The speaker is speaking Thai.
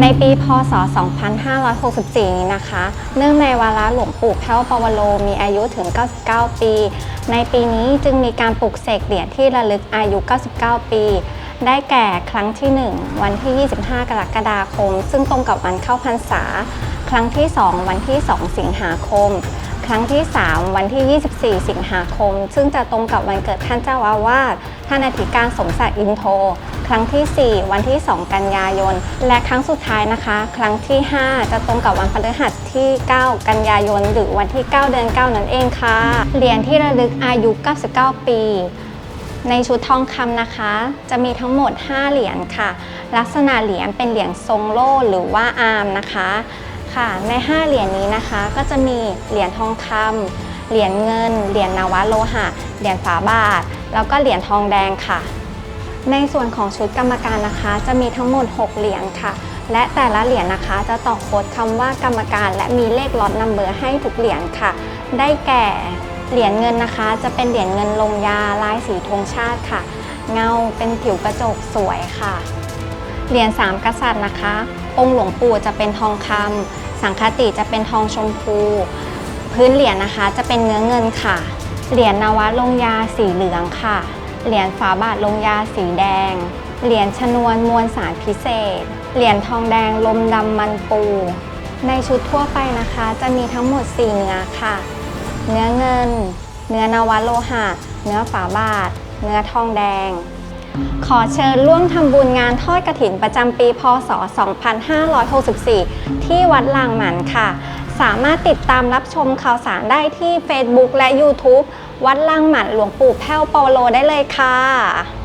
ในปีพศ 2564 นี้นะคะ เนื่องในวาระหลวงปู่แพ้วปวโรมีอายุถึง 99 ปี ในปีนี้จึงมีการปลุกเสกเหรียญที่ระลึกอายุ 99 ปี ได้แก่ครั้งที่ 1 วันที่ 25 กรกฎาคม ซึ่งตรงกับวันเข้าพรรษา ครั้งที่ 2 วันที่ 2 สิงหาคม ครั้งที่ 3 วันที่ 24 สิงหาคม ซึ่งจะตรงกับวันเกิดท่านเจ้าอาวาสท่านอธิการสมศักดิ์อินโท ครั้งที่ 4 วันที่ 2 กันยายน และครั้งสุดท้ายนะคะ ครั้งที่ 5 จะตรงกับวันพฤหัสที่ 9 กันยายน หรือวันที่ 9 เดือน 9 นั่นเองค่ะ เหรียญที่ระลึกอายุ 99 ปีในชุดทองคำนะคะ จะมีทั้งหมด 5 เหรียญค่ะ ลักษณะเหรียญเป็นเหรียญทรงโล่หรือว่าอาร์มนะคะค่ะ ใน 5 เหรียญนี้นะคะ ก็จะมีเหรียญทองคำเหรียญเงิน เหรียญนวโลหะ เหรียญฝาบาท แล้วก็เหรียญทองแดงค่ะ ในส่วนของชุดกรรมการนะคะ จะมีทั้งหมด 6 เหรียญค่ะ และแต่ละเหรียญนะคะ จะต่อโค้ดคำว่ากรรมการ และมีเลขล็อตนัมเบอร์ให้ทุกเหรียญค่ะ ได้แก่เหรียญเงินนะคะ จะเป็นเหรียญเงินลงยาลายสีธงชาติค่ะ เงาเป็นผิวกระจกสวยค่ะ เหรียญสามกษัตริย์นะคะ องค์หลวงปู่จะเป็นทองคำสังฆติจะเป็นทองชมพู พื้นเหรียญนะคะจะเป็นเนื้อเงินค่ะ เหรียญนวะลงยาสีเหลืองค่ะ เหรียญฝาบาทลงยาสีแดง เหรียญชนวนมวลสารพิเศษ เหรียญทองแดงลมดำมันปู ในชุดทั่วไปนะคะ จะมีทั้งหมด 4 เนื้อค่ะ เนื้อเงิน เนื้อนวโลหะ เนื้อฝาบาท เนื้อทองแดง ขอเชิญร่วมทำบุญงานทอดกระถินประจำปี พศ 2564 ที่วัดลางหมันค่ะ สามารถติดตามรับชมข่าวสารได้ที่ Facebook และ YouTube วัดลางหมันหลวงปู่แพ้วปอโลได้เลยค่ะ